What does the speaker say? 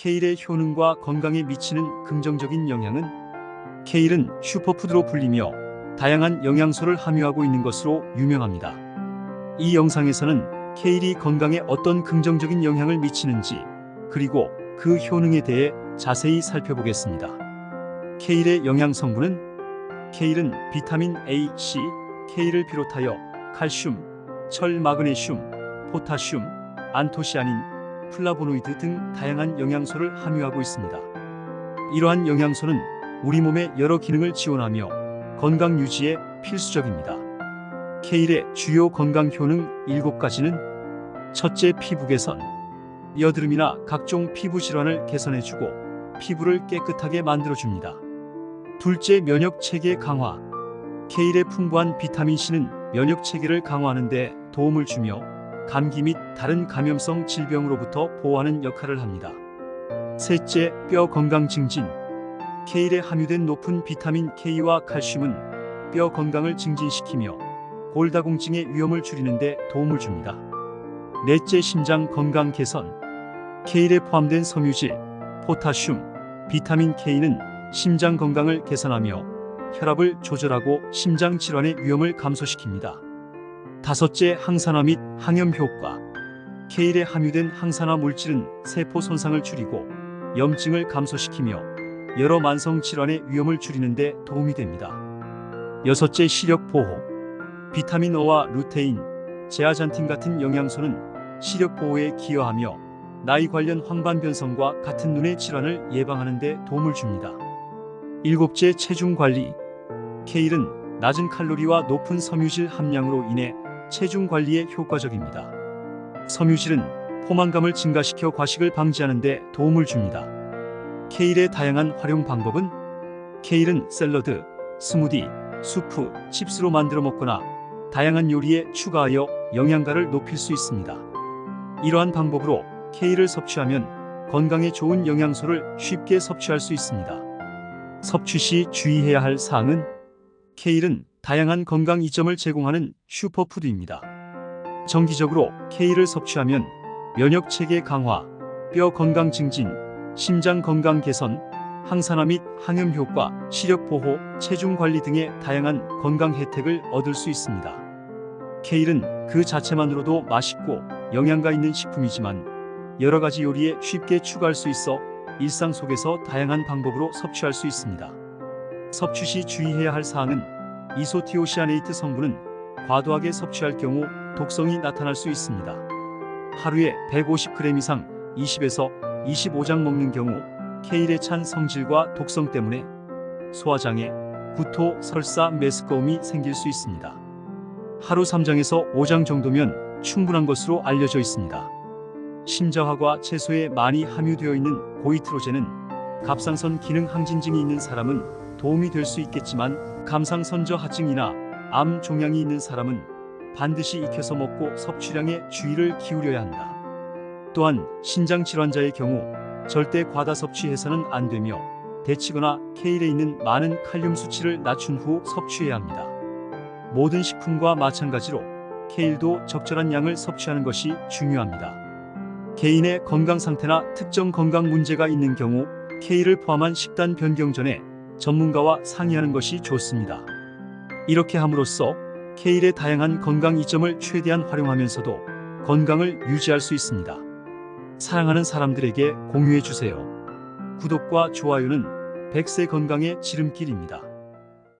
케일의 효능과 건강에 미치는 긍정적인 영향은 케일은 슈퍼푸드로 불리며 다양한 영양소를 함유하고 있는 것으로 유명합니다. 이 영상에서는 케일이 건강에 어떤 긍정적인 영향을 미치는지 그리고 그 효능에 대해 자세히 살펴보겠습니다. 케일의 영양 성분은 케일은 비타민 A, C, 케일을 비롯하여 칼슘, 철, 마그네슘, 포타슘, 안토시아닌, 플라보노이드 등 다양한 영양소를 함유하고 있습니다. 이러한 영양소는 우리 몸의 여러 기능을 지원하며 건강 유지에 필수적입니다. 케일의 주요 건강 효능 7가지는 첫째 피부 개선, 여드름이나 각종 피부 질환을 개선해주고 피부를 깨끗하게 만들어줍니다. 둘째 면역 체계 강화, 케일의 풍부한 비타민 C는 면역 체계를 강화하는 데 도움을 주며 감기 및 다른 감염성 질병으로부터 보호하는 역할을 합니다. 셋째, 뼈 건강 증진. 케일에 함유된 높은 비타민 K와 칼슘은 뼈 건강을 증진시키며 골다공증의 위험을 줄이는 데 도움을 줍니다. 넷째, 심장 건강 개선. 케일에 포함된 섬유질, 포타슘, 비타민 K는 심장 건강을 개선하며 혈압을 조절하고 심장 질환의 위험을 감소시킵니다. 다섯째, 항산화 및 항염 효과. 케일에 함유된 항산화 물질은 세포 손상을 줄이고 염증을 감소시키며 여러 만성 질환의 위험을 줄이는 데 도움이 됩니다. 여섯째, 시력 보호. 비타민 O와 루테인, 제아잔틴 같은 영양소는 시력 보호에 기여하며 나이 관련 황반 변성과 같은 눈의 질환을 예방하는 데 도움을 줍니다. 일곱째, 체중 관리. 케일은 낮은 칼로리와 높은 섬유질 함량으로 인해 체중 관리에 효과적입니다. 섬유질은 포만감을 증가시켜 과식을 방지하는 데 도움을 줍니다. 케일의 다양한 활용 방법은 케일은 샐러드, 스무디, 수프, 칩스로 만들어 먹거나 다양한 요리에 추가하여 영양가를 높일 수 있습니다. 이러한 방법으로 케일을 섭취하면 건강에 좋은 영양소를 쉽게 섭취할 수 있습니다. 섭취 시 주의해야 할 사항은 케일은 다양한 건강 이점을 제공하는 슈퍼푸드입니다. 정기적으로 케일을 섭취하면 면역 체계 강화, 뼈 건강 증진, 심장 건강 개선, 항산화 및 항염 효과, 시력 보호, 체중 관리 등의 다양한 건강 혜택을 얻을 수 있습니다. 케일은 그 자체만으로도 맛있고 영양가 있는 식품이지만 여러 가지 요리에 쉽게 추가할 수 있어 일상 속에서 다양한 방법으로 섭취할 수 있습니다. 섭취 시 주의해야 할 사항은 이소티오시아네이트 성분은 과도하게 섭취할 경우 독성이 나타날 수 있습니다. 하루에 150g 이상 20에서 25장 먹는 경우 케일에 찬 성질과 독성 때문에 소화장애, 구토, 설사, 메스꺼움이 생길 수 있습니다. 하루 3장에서 5장 정도면 충분한 것으로 알려져 있습니다. 심자화과 채소에 많이 함유되어 있는 고이트로젠은 갑상선 기능 항진증이 있는 사람은 도움이 될 수 있겠지만 감상선저 하증이나 암 종양이 있는 사람은 반드시 익혀서 먹고 섭취량에 주의를 기울여야 한다. 또한 신장 질환자의 경우 절대 과다 섭취해서는 안 되며 데치거나 케일에 있는 많은 칼륨 수치를 낮춘 후 섭취해야 합니다. 모든 식품과 마찬가지로 케일도 적절한 양을 섭취하는 것이 중요합니다. 개인의 건강 상태나 특정 건강 문제가 있는 경우 케일을 포함한 식단 변경 전에 전문가와 상의하는 것이 좋습니다. 이렇게 함으로써 케일의 다양한 건강 이점을 최대한 활용하면서도 건강을 유지할 수 있습니다. 사랑하는 사람들에게 공유해 주세요. 구독과 좋아요는 100세 건강의 지름길입니다.